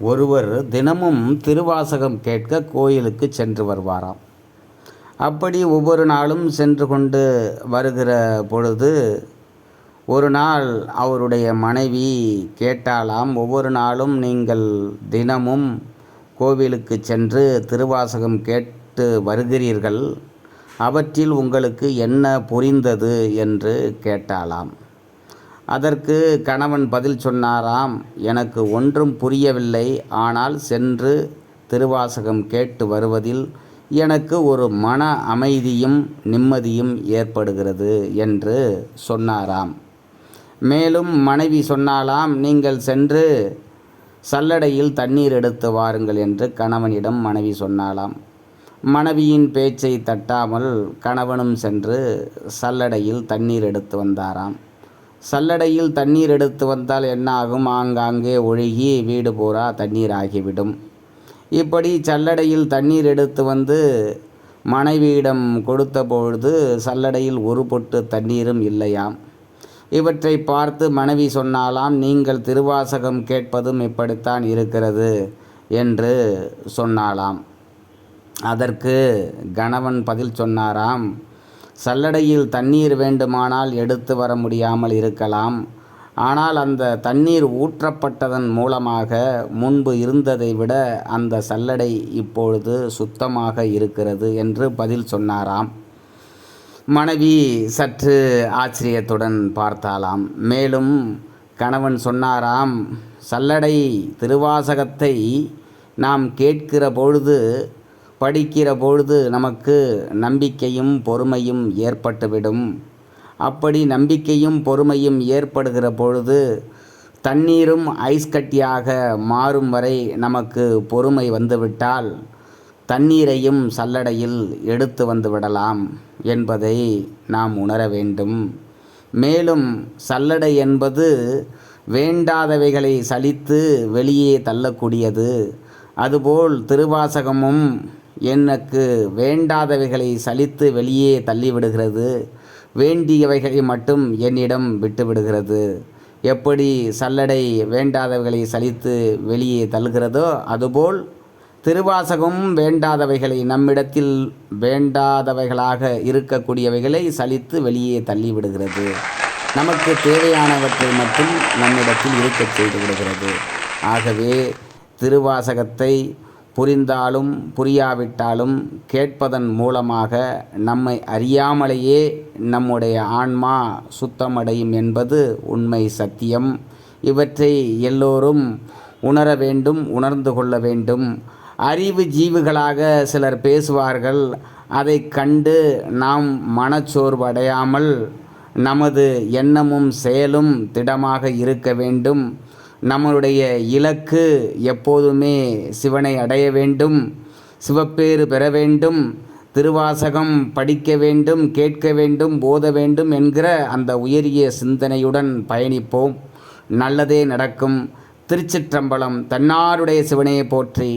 ஒருவர் தினமும் திருவாசகம் கேட்க கோயிலுக்கு சென்று வருவாராம். அப்படி ஒவ்வொரு நாளும் சென்று கொண்டு வருகிற பொழுது ஒரு நாள் அவருடைய மனைவி கேட்டாலாம் ஒவ்வொரு நாளும் நீங்கள் தினமும் கோவிலுக்கு சென்று திருவாசகம் கேட்டு வருகிறீர்கள். அவற்றில் உங்களுக்கு என்ன புரிந்தது? என்று கேட்டாலாம் அதற்கு கணவன் பதில் சொன்னாராம் எனக்கு ஒன்றும் புரியவில்லை. ஆனால் சென்று திருவாசகம் கேட்டு வருவதில் எனக்கு ஒரு மன அமைதியும் நிம்மதியும் ஏற்படுகிறது என்று சொன்னாராம். மேலும் மனைவி சொன்னாலாம் நீங்கள் சென்று சல்லடையில் தண்ணீர் எடுத்து வாருங்கள் என்று கணவனிடம் மனைவி சொன்னாலாம் மனைவியின் பேச்சை தட்டாமல் கணவனும் சென்று சல்லடையில் தண்ணீர் எடுத்து வந்தாராம். சல்லடையில் தண்ணீர் எடுத்து வந்தால் என்ன ஆகும் ஆங்காங்கே ஒழுகி வீடு பூரா தண்ணீர் ஆகிவிடும். இப்படி சல்லடையில் தண்ணீர் எடுத்து வந்து மனைவியிடம் கொடுத்த பொழுது சல்லடையில் ஒரு பொட்டு தண்ணீரும் இல்லையாம். இவற்றை பார்த்து மனைவி சொன்னாலாம் நீங்கள் திருவாசகம் கேட்பதும் இப்படித்தான் இருக்கிறது என்று சொன்னாலாம். அதற்கு கணவன் பதில் சொன்னாராம் சல்லடையில் தண்ணீர் வேண்டுமானால் எடுத்து வர முடியாமல் இருக்கலாம். ஆனால் அந்த தண்ணீர் ஊற்றப்பட்டதன் மூலமாக முன்பு இருந்ததை விட அந்த சல்லடை இப்பொழுது சுத்தமாக இருக்கிறது என்று பதில் சொன்னாராம். மனைவி சற்று ஆச்சரியத்துடன் பார்த்தாலாம் மேலும் கணவன் சொன்னாராம் சல்லடை திருவாசகத்தை நாம் கேட்கிற பொழுது படிக்கிற பொழுது நமக்கு நம்பிக்கையும் பொறுமையும் ஏற்பட்டுவிடும். அப்படி நம்பிக்கையும் பொறுமையும் ஏற்படுகிற பொழுது தண்ணீரும் ஐஸ் கட்டியாக மாறும் வரை நமக்கு பொறுமை வந்துவிட்டால் தண்ணீரையும் சல்லடையில் எடுத்து வந்து விடலாம் என்பதை நாம் உணர வேண்டும். மேலும் சல்லடை என்பது வேண்டாதவைகளை சலித்து வெளியே தள்ளக்கூடியது. அதுபோல் திருவாசகமும் எனக்கு வேண்டாதவைகளை சலித்து வெளியே தள்ளிவிடுகிறது. வேண்டியவைகளை மட்டும் என்னிடம் விட்டுவிடுகிறது. எப்படி சல்லடை வேண்டாதவைகளை சலித்து வெளியே தள்ளுகிறதோ அதுபோல் திருவாசகமும் வேண்டாதவைகளை நம்மிடத்தில் வேண்டாதவைகளாக இருக்கக்கூடியவைகளை சலித்து வெளியே தள்ளிவிடுகிறது. நமக்கு தேவையானவற்றை மட்டும் நம்மிடத்தில் இருக்கச் செய்து விடுகிறது. ஆகவே திருவாசகத்தை புரிந்தாலும் புரியாவிட்டாலும் கேட்பதன் மூலமாக நம்மை அறியாமலேயே நம்முடைய ஆன்மா சுத்தமடையும் என்பது உண்மை சத்தியம். இவற்றை எல்லோரும் உணர வேண்டும் உணர்ந்து கொள்ள வேண்டும். அறிவு ஜீவுகளாக சிலர் பேசுவார்கள் அதை கண்டு நாம் மனச்சோர்வடையாமல் நமது எண்ணமும் செயலும் திடமாக இருக்க வேண்டும். நம்மளுடைய இலக்கு எப்போதுமே சிவனை அடைய வேண்டும் சிவப்பேறு பெற வேண்டும் திருவாசகம் படிக்க வேண்டும் கேட்க வேண்டும் போத வேண்டும் என்கிற அந்த உயரிய சிந்தனையுடன் பயணிப்போம். நல்லதே நடக்கும். திருச்சிற்றம்பலம் தன்னாருடைய சிவனையை போற்றி.